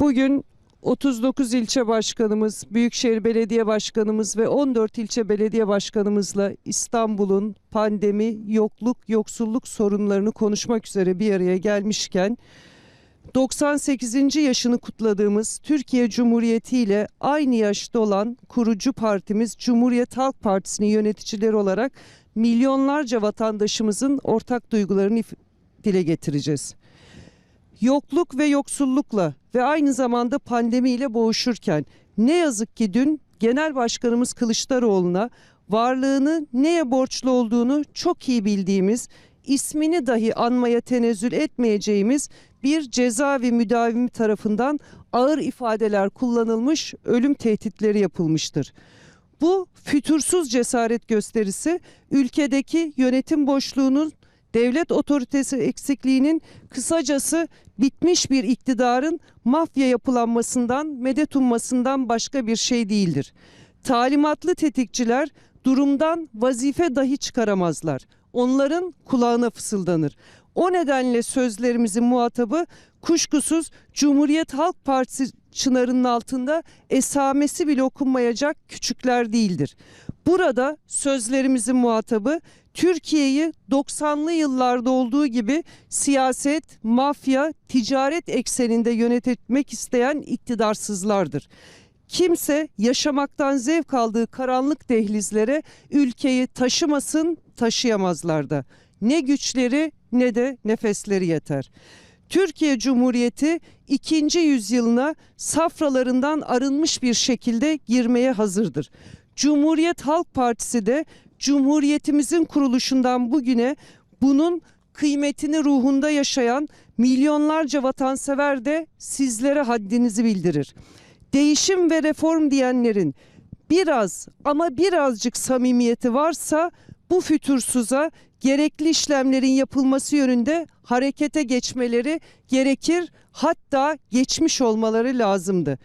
Bugün 39 ilçe başkanımız, Büyükşehir Belediye Başkanımız ve 14 ilçe belediye başkanımızla İstanbul'un pandemi, yokluk, yoksulluk sorunlarını konuşmak üzere bir araya gelmişken 98. yaşını kutladığımız Türkiye Cumhuriyeti ile aynı yaşta olan kurucu partimiz Cumhuriyet Halk Partisi'nin yöneticileri olarak milyonlarca vatandaşımızın ortak duygularını dile getireceğiz. Yokluk ve yoksullukla ve aynı zamanda pandemiyle boğuşurken ne yazık ki dün Genel Başkanımız Kılıçdaroğlu'na varlığını neye borçlu olduğunu çok iyi bildiğimiz, ismini dahi anmaya tenezzül etmeyeceğimiz bir cezaevi müdavimi tarafından ağır ifadeler kullanılmış, ölüm tehditleri yapılmıştır. Bu fütursuz cesaret gösterisi ülkedeki yönetim boşluğunun devlet otoritesi eksikliğinin kısacası bitmiş bir iktidarın mafya yapılanmasından, medet ummasından başka bir şey değildir. Talimatlı tetikçiler durumdan vazife dahi çıkaramazlar. Onların kulağına fısıldanır. O nedenle sözlerimizin muhatabı kuşkusuz Cumhuriyet Halk Partisi çınarının altında esamesi bile okunmayacak küçükler değildir. Burada sözlerimizin muhatabı Türkiye'yi 90'lı yıllarda olduğu gibi siyaset, mafya, ticaret ekseninde yönetmek isteyen iktidarsızlardır. Kimse yaşamaktan zevk aldığı karanlık dehlizlere ülkeyi taşımasın, taşıyamazlar da. Ne güçleri ne de nefesleri yeter. Türkiye Cumhuriyeti ikinci yüzyılına safralarından arınmış bir şekilde girmeye hazırdır. Cumhuriyet Halk Partisi de Cumhuriyetimizin kuruluşundan bugüne bunun kıymetini ruhunda yaşayan milyonlarca vatansever de sizlere haddinizi bildirir. Değişim ve reform diyenlerin biraz ama birazcık samimiyeti varsa bu fütursuza gerekli işlemlerin yapılması yönünde harekete geçmeleri gerekir hatta geçmiş olmaları lazımdı.